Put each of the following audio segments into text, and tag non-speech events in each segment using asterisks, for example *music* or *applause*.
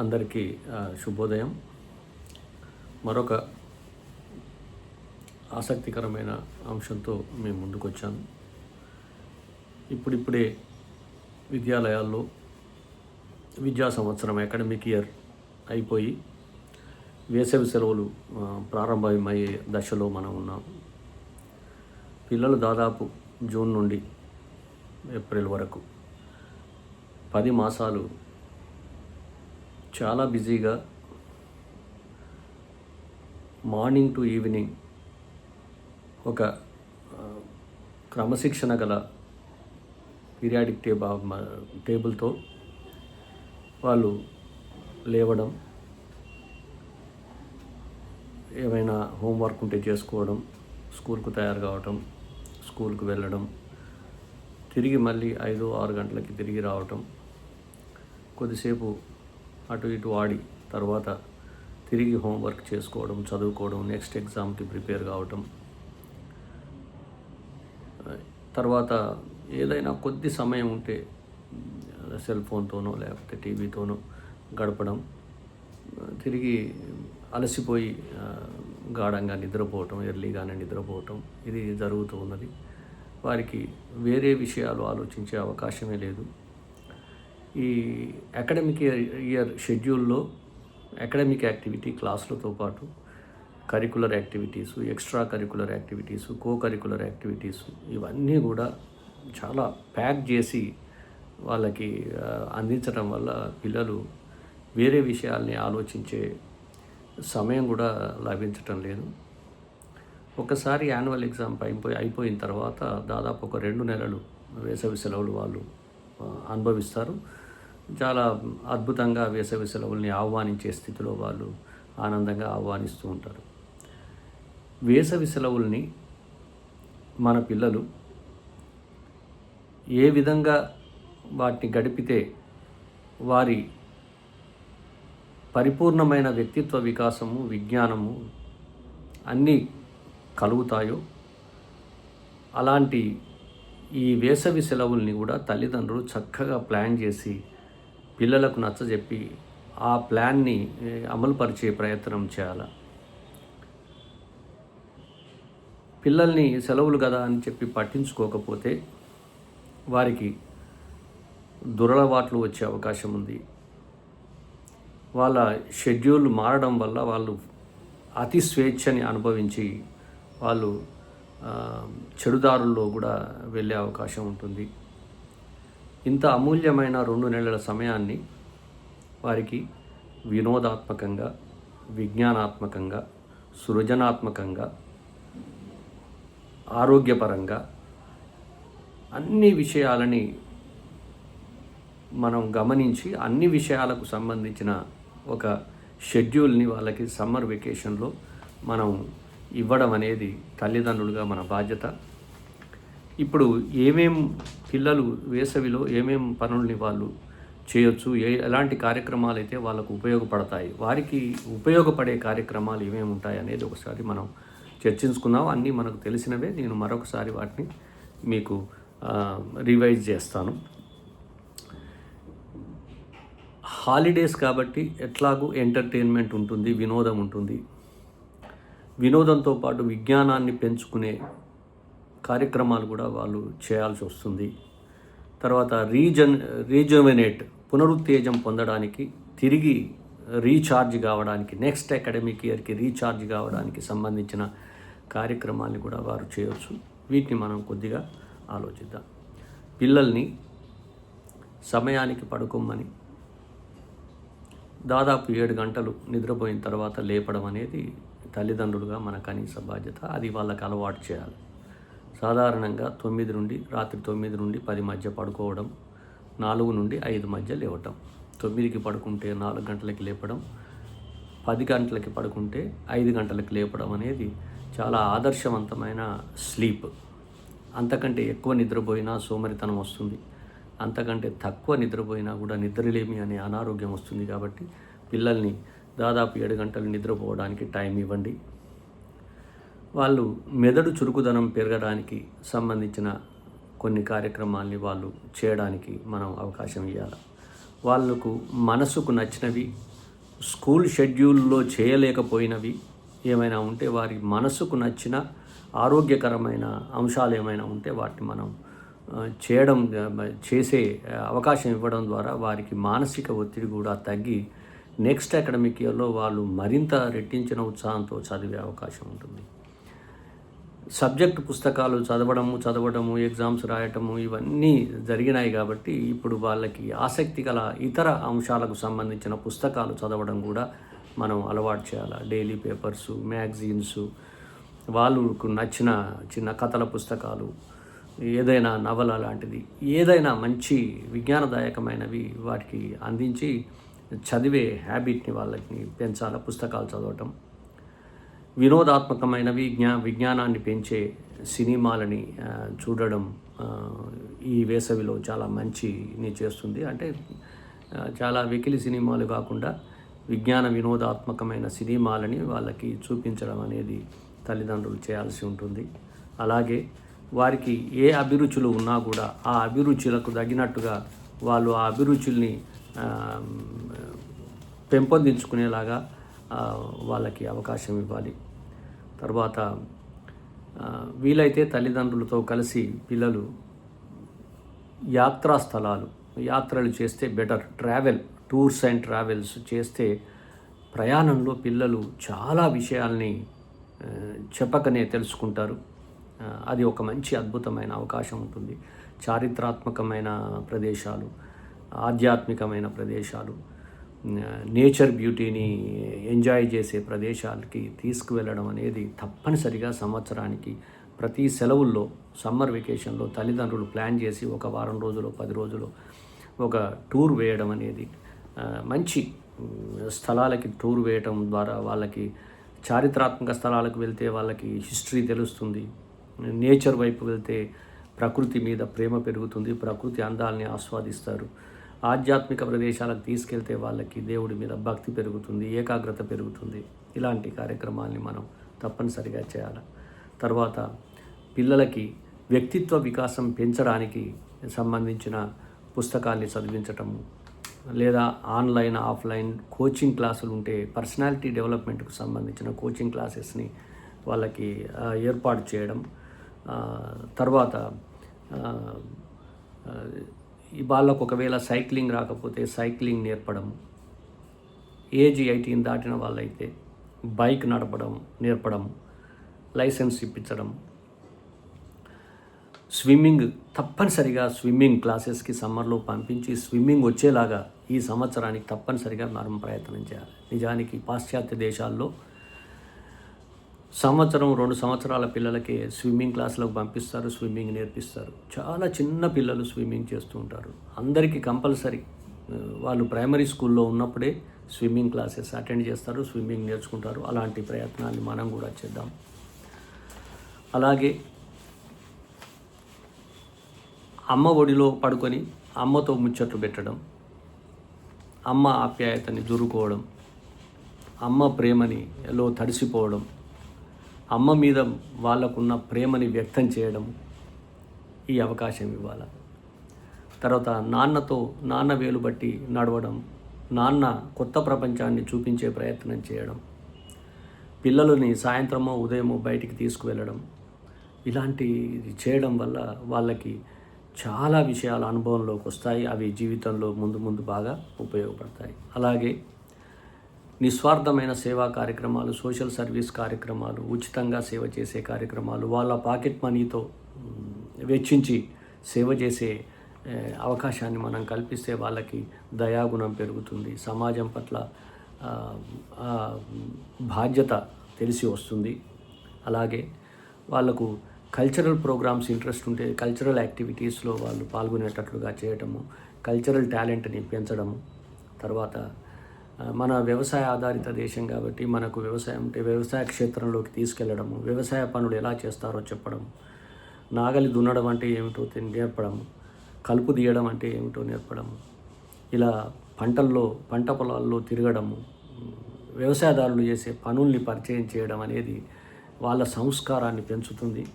అందరికీ శుభోదయం. మరొక ఆసక్తికరమైన అంశంతో మేము ముందుకొచ్చాను ఇప్పుడిప్పుడే విద్యాలయాల్లో విద్యా సంవత్సరం అకాడమిక్ ఇయర్ అయిపోయి వేసవి సెలవులు ప్రారంభమయ్యే దశలో మనం ఉన్నాం. పిల్లలు దాదాపు జూన్ నుండి ఏప్రిల్ వరకు పది మాసాలు చాలా బిజీగా మార్నింగ్ టు ఈవినింగ్ ఒక క్రమశిక్షణ గల పీరియాడిక్ టేబా టేబుల్తో వాళ్ళు లేవడం ఏమైనా హోంవర్క్ ఉంటే చేసుకోవడం స్కూల్కు తయారు కావటం స్కూల్కు వెళ్ళడం తిరిగి మళ్ళీ ఐదు ఆరు గంటలకి తిరిగి రావటం కొద్దిసేపు అటు ఇటు ఆడి తర్వాత తిరిగి హోంవర్క్ చేసుకోవడం చదువుకోవడం నెక్స్ట్ ఎగ్జామ్కి ప్రిపేర్ కావటం. తర్వాత ఏదైనా కొద్ది సమయం ఉంటే సెల్ ఫోన్తోనో లేకపోతే టీవీతోనో గడపడం తిరిగి అలసిపోయి గాఢంగా నిద్రపోవటం ఎర్లీగానే నిద్రపోవటం ఇది జరుగుతూ ఉన్నది. వారికి వేరే విషయాలు ఆలోచించే అవకాశమే లేదు. ఈ అకాడమిక్ ఇయర్ షెడ్యూల్లో అకాడమిక్ యాక్టివిటీ క్లాసులతో పాటు curricular activities extra curricular activities co curricular activities ఇవన్నీ కూడా చాలా ప్యాక్ చేసి వాళ్ళకి అందించడం వల్ల పిల్లలు వేరే విషయాల్ని ఆలోచించే సమయం కూడా లభించటం లేదు. ఒకసారి యాన్యువల్ ఎగ్జామ్ అయిపోయి అయిపోయిన తర్వాత దాదాపు ఒక రెండు నెలలు వేసవి సెలవులు వాళ్ళు అనుభవిస్తారు. చాలా అద్భుతంగా వేసవి సెలవుల్ని ఆహ్వానించే స్థితిలో వాళ్ళు ఆనందంగా ఆహ్వానిస్తూ ఉంటారు. వేసవి సెలవుల్ని మన పిల్లలు ఏ విధంగా వాటిని గడిపితే వారి పరిపూర్ణమైన వ్యక్తిత్వ వికాసము విజ్ఞానము అన్నీ కలుగుతాయో అలాంటి ఈ వేసవి సెలవుల్ని కూడా తల్లిదండ్రులు చక్కగా ప్లాన్ చేసి పిల్లలకు నచ్చజెప్పి ఆ ప్లాన్ని అమలుపరిచే ప్రయత్నం చేయాలి. పిల్లల్ని సెలవులు కదా అని చెప్పి పట్టించుకోకపోతే వారికి దురలవాట్లు వచ్చే అవకాశం ఉంది. వాళ్ళ షెడ్యూల్ మారడం వల్ల వాళ్ళు అతి స్వేచ్ఛని అనుభవించి వాళ్ళు చెడుదారుల్లో కూడా వెళ్ళే అవకాశం ఉంటుంది. ఇంత అమూల్యమైన రెండు నెలల సమయాన్ని వారికి వినోదాత్మకంగా విజ్ఞానాత్మకంగా సృజనాత్మకంగా ఆరోగ్యపరంగా అన్ని విషయాలని మనం గమనించి అన్ని విషయాలకు సంబంధించిన ఒక షెడ్యూల్ని వాళ్ళకి సమ్మర్ వెకేషన్లో మనం ఇవ్వడం అనేది తల్లిదండ్రులుగా మన బాధ్యత. ఇప్పుడు ఏమేం పిల్లలు వేసవిలో ఏమేం పనుల్ని వాళ్ళు చేయొచ్చు ఏ ఎలాంటి కార్యక్రమాలు అయితే వాళ్ళకు ఉపయోగపడతాయి వారికి ఉపయోగపడే కార్యక్రమాలు ఏమేమి ఉంటాయి అనేది ఒకసారి మనం చర్చించుకున్నాం అన్నీ మనకు తెలిసినవే. నేను మరొకసారి వాటిని మీకు రివైజ్ చేస్తాను. హాలిడేస్ కాబట్టి ఎట్లాగూ ఎంటర్టైన్మెంట్ ఉంటుంది వినోదం ఉంటుంది. వినోదంతో పాటు విజ్ఞానాన్ని పెంచుకునే కార్యక్రమాలు కూడా వాళ్ళు చేయాల్సి వస్తుంది. తర్వాత రీజన్ రీజువెనేట్ పునరుత్తేజం పొందడానికి తిరిగి రీఛార్జ్ కావడానికి నెక్స్ట్ అకాడమిక్ ఇయర్కి రీఛార్జ్ కావడానికి సంబంధించిన కార్యక్రమాన్ని కూడా వారు చేయవచ్చు వీటిని మనం కొద్దిగా ఆలోచిద్దాం. పిల్లల్ని సమయానికి పడుకోమని దాదాపు ఏడు గంటలు నిద్రపోయిన తర్వాత లేపడం అనేది తల్లిదండ్రులుగా మన కనీస బాధ్యత. అది వాళ్ళకి అలవాటు చేయాలి. సాధారణంగా తొమ్మిది నుండి రాత్రి తొమ్మిది నుండి పది మధ్య పడుకోవడం నాలుగు నుండి ఐదు మధ్య లేవటం. తొమ్మిదికి పడుకుంటే నాలుగు గంటలకి లేపడం పది గంటలకి పడుకుంటే ఐదు గంటలకు లేపడం అనేది చాలా ఆదర్శవంతమైన స్లీప్. అంతకంటే ఎక్కువ నిద్రపోయినా సోమరితనం వస్తుంది. అంతకంటే తక్కువ నిద్రపోయినా కూడా నిద్రలేమి అనే అనారోగ్యం వస్తుంది కాబట్టి పిల్లల్ని దాదాపు ఏడు గంటలు నిద్రపోవడానికి టైం ఇవ్వండి. వాళ్ళు మెదడు చురుకుదనం పెరగడానికి సంబంధించిన కొన్ని కార్యక్రమాల్ని వాళ్ళు చేయడానికి మనం అవకాశం ఇవ్వాలి వాళ్ళకు మనసుకు నచ్చినవి స్కూల్ షెడ్యూల్లో చేయలేకపోయినవి ఏమైనా ఉంటే వారి మనసుకు నచ్చిన ఆరోగ్యకరమైన అంశాలు ఏమైనా ఉంటే వాటిని మనం చేయడం చేసే అవకాశం ఇవ్వడం ద్వారా వారికి మానసిక ఒత్తిడి కూడా తగ్గి నెక్స్ట్ అకాడమిక్ ఇయర్లో వాళ్ళు మరింత రెట్టించిన ఉత్సాహంతో చదివే అవకాశం ఉంటుంది. సబ్జెక్ట్ పుస్తకాలు చదవడము చదవడము ఎగ్జామ్స్ రాయటము ఇవన్నీ జరిగినాయి కాబట్టి ఇప్పుడు వాళ్ళకి ఆసక్తి గల ఇతర అంశాలకు సంబంధించిన పుస్తకాలు చదవడం కూడా మనం అలవాటు చేయాలి? డైలీ పేపర్సు మ్యాగజైన్స్ వాళ్ళకు నచ్చిన చిన్న కథల పుస్తకాలు ఏదైనా నవల లాంటిది ఏదైనా మంచి విజ్ఞానదాయకమైనవి వాటికి అందించి చదివే హ్యాబిట్ని వాళ్ళకి పెంచాలి? పుస్తకాలు చదవటం. వినోదాత్మకమైనవి జ్ఞా విజ్ఞానాన్ని పెంచే సినిమాలని చూడడం ఈ వేసవిలో చాలా మంచిని చేస్తుంది. అంటే చాలా వెకిలి సినిమాలు కాకుండా విజ్ఞాన వినోదాత్మకమైన సినిమాలని వాళ్ళకి చూపించడం అనేది తల్లిదండ్రులు చేయాల్సి ఉంటుంది. అలాగే వారికి ఏ అభిరుచులు ఉన్నా కూడా ఆ అభిరుచులకు తగినట్టుగా వాళ్ళు ఆ అభిరుచుల్ని పెంపొందించుకునేలాగా వాళ్ళకి అవకాశం ఇవ్వాలి. తర్వాత వీలైతే తల్లిదండ్రులతో కలిసి పిల్లలు యాత్రా స్థలాలు యాత్రలు చేస్తే better. Travel tours and travels చేస్తే ప్రయాణంలో పిల్లలు చాలా విషయాల్ని చెప్పకనే తెలుసుకుంటారు. అది ఒక మంచి అద్భుతమైన అవకాశం ఉంటుంది. చారిత్రాత్మకమైన ప్రదేశాలు ఆధ్యాత్మికమైన ప్రదేశాలు నేచర్ బ్యూటీని ఎంజాయ్ చేసే ప్రదేశాలకి తీసుకువెళ్ళడం అనేది తప్పనిసరిగా సంవత్సరానికి ప్రతి సెలవుల్లో సమ్మర్ వెకేషన్లో తల్లిదండ్రులు ప్లాన్ చేసి ఒక వారం రోజులు పది రోజులు ఒక టూర్ వేయడం అనేది మంచి స్థలాలకి టూర్ వేయటం ద్వారా వాళ్ళకి చారిత్రాత్మక స్థలాలకు వెళ్తే వాళ్ళకి హిస్టరీ తెలుస్తుంది. నేచర్ వైపు వెళ్తే ప్రకృతి మీద ప్రేమ పెరుగుతుంది ప్రకృతి అందాలని ఆస్వాదిస్తారు. ఆధ్యాత్మిక ప్రదేశాలకు తీసుకెళ్తే వాళ్ళకి దేవుడి మీద భక్తి పెరుగుతుంది ఏకాగ్రత పెరుగుతుంది. ఇలాంటి కార్యక్రమాల్ని మనం తప్పనిసరిగా చేయాలి. తర్వాత పిల్లలకి వ్యక్తిత్వ వికాసం పెంచడానికి సంబంధించిన పుస్తకాల్ని చదివించటము లేదా ఆన్లైన్ ఆఫ్లైన్ కోచింగ్ క్లాసులు ఉంటే పర్సనాలిటీ డెవలప్మెంట్కు సంబంధించిన కోచింగ్ క్లాసెస్ని వాళ్ళకి ఏర్పాటు చేయడం తర్వాత వాళ్ళకు ఒకవేళ సైక్లింగ్ రాకపోతే సైక్లింగ్ నేర్పడం ఏజ్ ఎయిటీన్ దాటిన వాళ్ళైతే బైక్ నడపడం నేర్పడం లైసెన్స్ ఇప్పించడం. స్విమ్మింగ్ తప్పనిసరిగా స్విమ్మింగ్ క్లాసెస్కి సమ్మర్లో పంపించి స్విమ్మింగ్ వచ్చేలాగా ఈ సంవత్సరానికి తప్పనిసరిగా మనం ప్రయత్నం చేయాలి. నిజానికి పాశ్చాత్య దేశాల్లో సంవత్సరం రెండు సంవత్సరాల పిల్లలకి స్విమ్మింగ్ క్లాసులకు పంపిస్తారు స్విమ్మింగ్ నేర్పిస్తారు. చాలా చిన్న పిల్లలు స్విమ్మింగ్ చేస్తూ ఉంటారు. అందరికీ కంపల్సరీ. వాళ్ళు ప్రైమరీ స్కూల్లో ఉన్నప్పుడే స్విమ్మింగ్ క్లాసెస్ అటెండ్ చేస్తారు స్విమ్మింగ్ నేర్చుకుంటారు. అలాంటి ప్రయత్నాన్ని మనం కూడా చేద్దాం. అలాగే అమ్మ ఒడిలో పడుకొని అమ్మతో ముచ్చట్లు పెట్టడం అమ్మ ఆప్యాయతని దూరుకోవడం అమ్మ ప్రేమని లో తడిసిపోవడం అమ్మ మీద వాళ్ళకున్న ప్రేమని వ్యక్తం చేయడం ఈ అవకాశం ఇవ్వాలి? తర్వాత నాన్నతో నాన్న వేలు బట్టి నడవడం నాన్న కొత్త ప్రపంచాన్ని చూపించే ప్రయత్నం చేయడం పిల్లలని సాయంత్రమో ఉదయమో బయటికి తీసుకువెళ్ళడం ఇలాంటి చేయడం వల్ల వాళ్ళకి చాలా విషయాలు అనుభవంలోకి వస్తాయి. అవి జీవితంలో ముందు ముందు బాగా ఉపయోగపడతాయి. అలాగే నిస్వార్థమైన సేవా కార్యక్రమాలు సోషల్ సర్వీస్ కార్యక్రమాలు ఉచితంగా సేవ చేసే కార్యక్రమాలు వాళ్ళ పాకెట్ మనీతో వెచ్చించి సేవ చేసే అవకాశాన్ని మనం కల్పిస్తే వాళ్ళకి దయాగుణం పెరుగుతుంది. సమాజం పట్ల బాధ్యత తెలిసి వస్తుంది. అలాగే వాళ్ళకు కల్చరల్ ప్రోగ్రామ్స్ ఇంట్రెస్ట్ ఉంటే కల్చరల్ యాక్టివిటీస్లో వాళ్ళు పాల్గొనేటట్లుగా చేయటము కల్చరల్ టాలెంట్ని పెంచడము తర్వాత మన వ్యవసాయ ఆధారిత దేశం కాబట్టి మనకు వ్యవసాయం అంటే వ్యవసాయ క్షేత్రంలోకి తీసుకెళ్ళడము వ్యవసాయ పనులు ఎలా చేస్తారో చెప్పడం నాగలి దున్నడం అంటే ఏమిటో నేర్పడం కలుపు తీయడం అంటే ఏమిటో నేర్పడం ఇలా పంటల్లో పంట పొలాల్లో తిరగడము వ్యవసాయదారులు చేసే పనుల్ని పరిచయం చేయడం అనేది వాళ్ళ సంస్కారాన్ని పెంచుతుంది.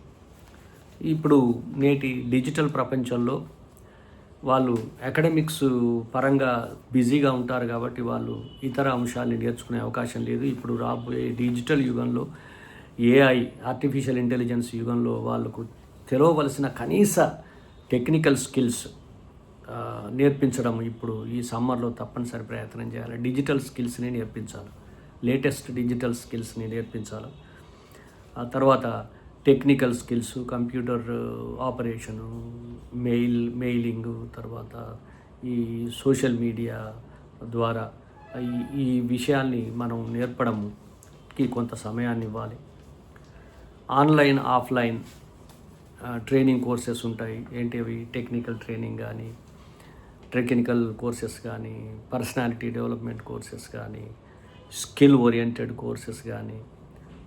ఇప్పుడు నేటి డిజిటల్ ప్రపంచంలో వాళ్ళు అకాడమిక్స్ పరంగా బిజీగా ఉంటారు కాబట్టి వాళ్ళు ఇతర అంశాన్ని నేర్చుకునే అవకాశం లేదు. ఇప్పుడు రాబోయే డిజిటల్ యుగంలో ఏఐ ఆర్టిఫిషియల్ ఇంటెలిజెన్స్ యుగంలో వాళ్ళకు తెలవవలసిన కనీస టెక్నికల్ స్కిల్స్ నేర్పించడం ఇప్పుడు ఈ సమ్మర్లో తప్పనిసరి ప్రయత్నం చేయాలి. డిజిటల్ స్కిల్స్ని నేర్పించాలి. లేటెస్ట్ డిజిటల్ స్కిల్స్ని నేర్పించాలి. ఆ తర్వాత technical skills computer uh, operation mail mailing తర్వాత ఈ సోషల్ మీడియా ద్వారా ఈ ఈ విషయాల్ని మనం నేర్పడంకి కొంత సమయాన్ని ఇవ్వాలి. Online offline uh, training courses ఉంటాయి. ఏంటి అవి టెక్నికల్ ట్రైనింగ్ కానీ టెక్నికల్ కోర్సెస్ కానీ పర్సనాలిటీ డెవలప్మెంట్ కోర్సెస్ కానీ స్కిల్ ఓరియంటెడ్ కోర్సెస్ కానీ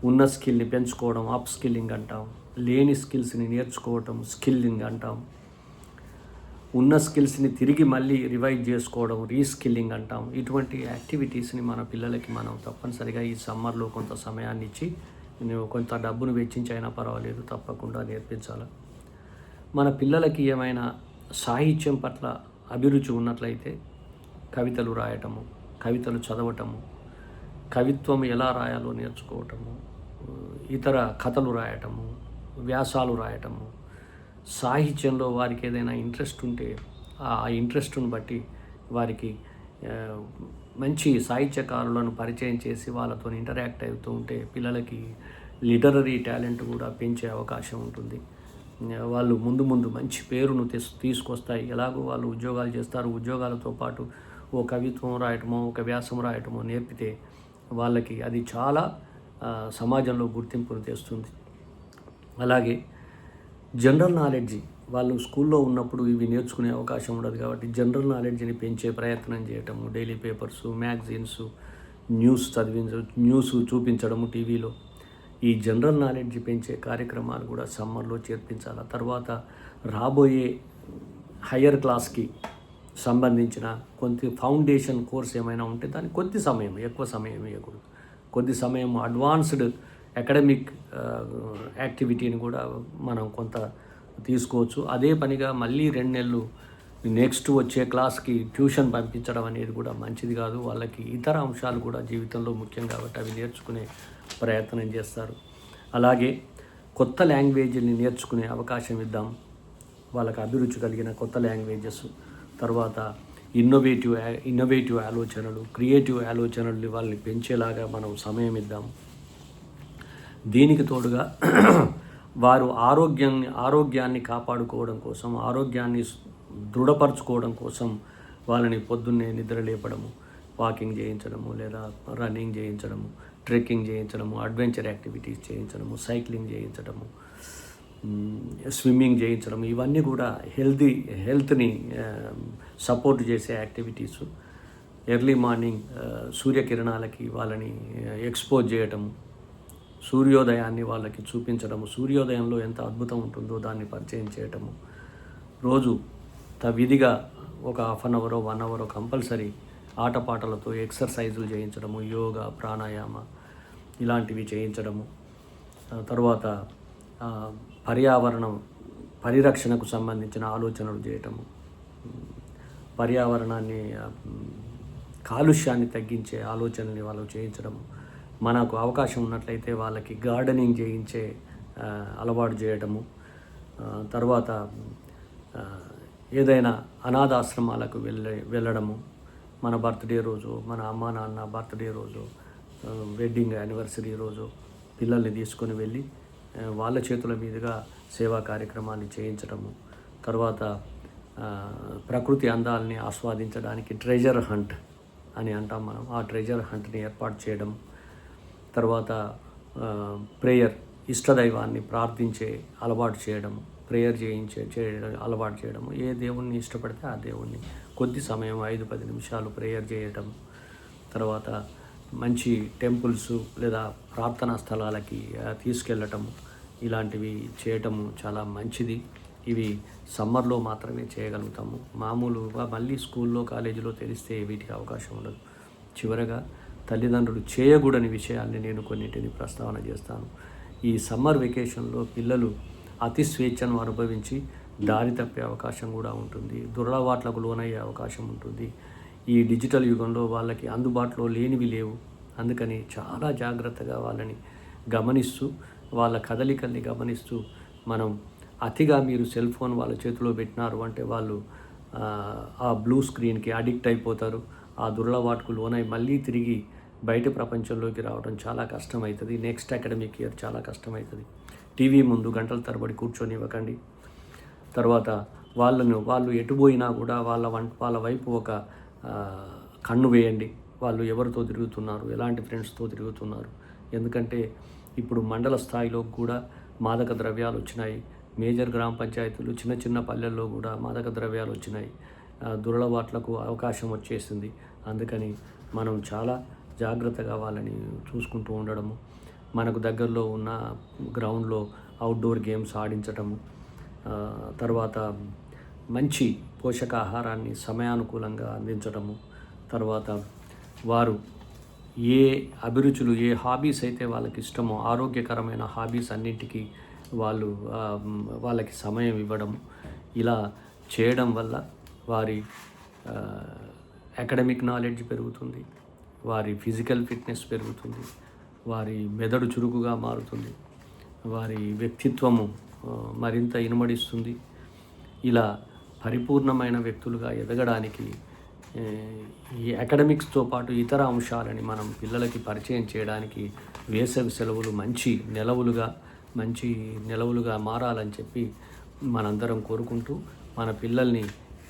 ఉన్న స్కిల్ని పెంచుకోవడం అప్ స్కిల్లింగ్ అంటాం. లేని స్కిల్స్ని నేర్చుకోవటం స్కిల్లింగ్ అంటాం. ఉన్న స్కిల్స్ని తిరిగి మళ్ళీ రివైజ్ చేసుకోవడం రీస్కిల్లింగ్ అంటాం. ఇటువంటి యాక్టివిటీస్ని మన పిల్లలకి మనం తప్పనిసరిగా ఈ సమ్మర్లో కొంత సమయాన్ని ఇచ్చి నువ్వు కొంత డబ్బును వెచ్చించైనా పర్వాలేదు తప్పకుండా నేర్పించాలి. మన పిల్లలకి ఏమైనా సాహిత్యం పట్ల అభిరుచి ఉన్నట్లయితే కవితలు రాయటము కవితలు చదవటము కవిత్వం ఎలా రాయాలో నేర్చుకోవటము ఇతర కథలు రాయటము వ్యాసాలు రాయటము సాహిత్యంలో వారికి ఏదైనా ఇంట్రెస్ట్ ఉంటే ఆ ఇంట్రెస్ట్ను బట్టి వారికి మంచి సాహిత్యకారులను పరిచయం చేసి వాళ్ళతో ఇంటరాక్ట్ అవుతూ ఉంటే పిల్లలకి లిటరరీ టాలెంట్ కూడా పెంచే అవకాశం ఉంటుంది. వాళ్ళు ముందు ముందు మంచి పేరును తెస్ తీసుకొస్తాయి. ఎలాగో వాళ్ళు ఉద్యోగాలు చేస్తారు. ఉద్యోగాలతో పాటు ఓ కవిత్వం రాయటమో ఒక వ్యాసం రాయటమో నేర్పితే వాళ్ళకి అది చాలా సమాజంలో గుర్తింపును తెస్తుంది. అలాగే జనరల్ నాలెడ్జి వాళ్ళు స్కూల్లో ఉన్నప్పుడు ఇవి నేర్చుకునే అవకాశం ఉండదు కాబట్టి జనరల్ నాలెడ్జ్ని పెంచే ప్రయత్నం చేయటము డైలీ పేపర్స్ మ్యాగజైన్స్ న్యూస్ చదివించ న్యూస్ చూపించడము టీవీలో. ఈ జనరల్ నాలెడ్జ్ పెంచే కార్యక్రమాలు కూడా సమ్మర్లో చేర్పించాలి? తర్వాత రాబోయే హయ్యర్ క్లాస్కి సంబంధించిన కొంత ఫౌండేషన్ కోర్స్ ఏమైనా ఉంటే దానికి కొద్ది సమయం ఎక్కువ సమయం ఇవ్వకూడదు. కొద్ది సమయం అడ్వాన్స్డ్ అకాడమిక్ యాక్టివిటీని కూడా మనం కొంత తీసుకోవచ్చు. అదే పనిగా మళ్ళీ రెండు నెలలు నెక్స్ట్ వచ్చే క్లాస్కి ట్యూషన్ పంపించడం అనేది కూడా మంచిది కాదు. వాళ్ళకి ఇతర అంశాలు కూడా జీవితంలో ముఖ్యం కాబట్టి అవి నేర్చుకునే ప్రయత్నం చేస్తారు. అలాగే కొత్త లాంగ్వేజ్ని నేర్చుకునే అవకాశం ఇద్దాం. వాళ్ళకి అభిరుచి కలిగిన కొత్త లాంగ్వేజెస్ తర్వాత ఇన్నోవేటివ్ ఇన్నోవేటివ్ ఆలోచనలు క్రియేటివ్ ఆలోచనలు వాళ్ళని పెంచేలాగా మనం సమయం ఇద్దాం. దీనికి తోడుగా *clears throat* వారు ఆరోగ్యాన్ని ఆరోగ్యాన్ని కాపాడుకోవడం కోసం ఆరోగ్యాన్ని దృఢపరచుకోవడం కోసం వాళ్ళని పొద్దున్నే నిద్ర లేపడము వాకింగ్ చేయించడము లేదా రన్నింగ్ చేయించడము ట్రెక్కింగ్ చేయించడము అడ్వెంచర్ యాక్టివిటీస్ చేయించడము సైక్లింగ్ చేయించడము స్విమ్మింగ్ చేయించడం ఇవన్నీ కూడా హెల్తీ హెల్త్ని సపోర్ట్ చేసే యాక్టివిటీస్. ఎర్లీ మార్నింగ్ సూర్యకిరణాలకి వాళ్ళని ఎక్స్పోజ్ చేయటము సూర్యోదయాన్ని వాళ్ళకి చూపించడము సూర్యోదయంలో ఎంత అద్భుతం ఉంటుందో దాన్ని పరిచయం చేయటము రోజు త విధిగా ఒక హాఫ్ అన్ అవరో వన్ అవరో కంపల్సరీ ఆటపాటలతో ఎక్సర్సైజులు చేయించడము యోగా ప్రాణాయామ ఇలాంటివి చేయించడము. తర్వాత పర్యావరణం పరిరక్షణకు సంబంధించిన ఆలోచనలు చేయటము పర్యావరణాన్ని కాలుష్యాన్ని తగ్గించే ఆలోచనల్ని వాళ్ళు చేయించడం మనకు అవకాశం ఉన్నట్లయితే వాళ్ళకి గార్డెనింగ్ చేయించే అలవాటు చేయటము తర్వాత ఏదైనా అనాథాశ్రమాలకు వెళ్ళ వెళ్ళడము మన బర్త్డే రోజు మన అమ్మా నాన్న బర్త్డే రోజు వెడ్డింగ్ యానివర్సరీ రోజు పిల్లల్ని తీసుకొని వెళ్ళి వాళ్ళ చేతుల మీదుగా సేవా కార్యక్రమాన్ని చేయించడము తర్వాత ప్రకృతి అందాలని ఆస్వాదించడానికి ట్రెజర్ హంట్ అని అంటాం మనం. ఆ ట్రెజర్ హంట్ని ఏర్పాటు చేయడం తర్వాత ప్రేయర్ ఇష్టదైవాన్ని ప్రార్థించే అలవాటు చేయడం ప్రేయర్ చేయించే చేయడం అలవాటు చేయడం ఏ దేవుణ్ణి ఇష్టపడితే ఆ దేవుణ్ణి. కొద్ది సమయం ఐదు పది నిమిషాలు ప్రేయర్ చేయడం తర్వాత మంచి టెంపుల్స్ లేదా ప్రార్థనా స్థలాలకి తీసుకెళ్ళటము తీసుకెళ్ళటం ఇలాంటివి చేయటము చాలా మంచిది. ఇవి సమ్మర్లో మాత్రమే చేయగలుగుతాము. మామూలుగా మళ్ళీ స్కూల్లో కాలేజీలో తెలిస్తే వీటికి అవకాశం ఉండదు. చివరగా తల్లిదండ్రులు చేయకూడని విషయాల్ని నేను కొన్నింటిని ప్రస్తావన చేస్తాను. ఈ సమ్మర్ వెకేషన్లో పిల్లలు అతి స్వేచ్ఛను అనుభవించి దారి తప్పే అవకాశం కూడా ఉంటుంది. దురలవాట్లకు లోనయ్యే అవకాశం ఉంటుంది. ఈ డిజిటల్ యుగంలో వాళ్ళకి అందుబాటులో లేనివి లేవు. అందుకని చాలా జాగ్రత్తగా వాళ్ళని గమనిస్తూ వాళ్ళ కదలికల్ని గమనిస్తూ మనం అతిగా మీరు సెల్ ఫోన్ వాళ్ళ చేతిలో పెట్టినారు అంటే వాళ్ళు ఆ, బ్లూ స్క్రీన్కి అడిక్ట్ అయిపోతారు. ఆ దుర్లవాటుకు లోనై మళ్ళీ తిరిగి బయట ప్రపంచంలోకి రావడం చాలా కష్టమవుతుంది నెక్స్ట్ అకాడమిక్ ఇయర్ చాలా కష్టమవుతుంది టీవీ ముందు గంటల తరబడి కూర్చొని ఇవ్వకండి తర్వాత వాళ్ళను వాళ్ళు ఎటుపోయినా కూడా వాళ్ళ వంట వాళ్ళ వైపు ఒక కన్ను వేయండి. వాళ్ళు ఎవరితో తిరుగుతున్నారు? ఎలాంటి ఫ్రెండ్స్తో తిరుగుతున్నారు? ఎందుకంటే ఇప్పుడు మండల స్థాయిలో కూడా మాదక ద్రవ్యాలు వచ్చినాయి. మేజర్ గ్రామ పంచాయతీలు చిన్న చిన్న పల్లెల్లో కూడా మాదక ద్రవ్యాలు వచ్చినాయి. దురలవాట్లకు అవకాశం వచ్చేసింది. అందుకని మనం చాలా జాగ్రత్తగా వాళ్ళని చూసుకుంటూ ఉండడము. మనకు దగ్గరలో ఉన్న గ్రౌండ్లో అవుట్డోర్ గేమ్స్ ఆడించటము. తర్వాత మంచి పోషకాహారాన్ని సమయానుకూలంగా అందించడము తర్వాత వారు ఏ అభిరుచులు ఏ హాబీస్ అయితే వాళ్ళకి ఇష్టమో ఆరోగ్యకరమైన హాబీస్ అన్నింటికి వాళ్ళు వాళ్ళకి సమయం ఇవ్వడం ఇలా చేయడం వల్ల వారి అకాడమిక్ నాలెడ్జ్ పెరుగుతుంది వారి ఫిజికల్ ఫిట్నెస్ పెరుగుతుంది వారి మెదడు చురుకుగా మారుతుంది వారి వ్యక్తిత్వము మరింత ఇనుమడిస్తుంది. ఇలా పరిపూర్ణమైన వ్యక్తులుగా ఎదగడానికి ఈ అకాడమిక్స్తో పాటు ఇతర అంశాలని మనం పిల్లలకి పరిచయం చేయడానికి వేసవి సెలవులు మంచి నెలవులుగా మంచి నెలవులుగా మారాలని చెప్పి మనందరం కోరుకుంటూ మన పిల్లల్ని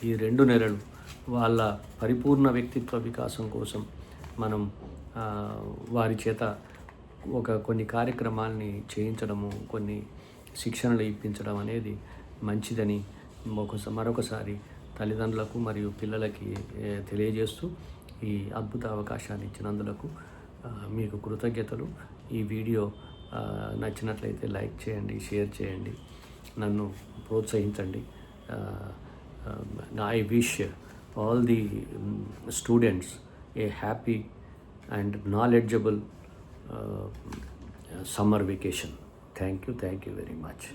ఈ రెండు నెలలు వాళ్ళ పరిపూర్ణ వ్యక్తిత్వ వికాసం కోసం మనం వారి చేత ఒక కొన్ని కార్యక్రమాల్ని చేయించడము కొన్ని శిక్షణలు ఇప్పించడం అనేది మంచిదని మరొకసారి తల్లిదండ్రులకు మరియు పిల్లలకి తెలియజేస్తూ ఈ అద్భుత అవకాశాన్ని ఇచ్చినందులకు మీకు కృతజ్ఞతలు. ఈ వీడియో నచ్చినట్లయితే లైక్ చేయండి షేర్ చేయండి నన్ను ప్రోత్సహించండి. I wish all the students a happy and knowledgeable summer vacation. Thank you thank you very much.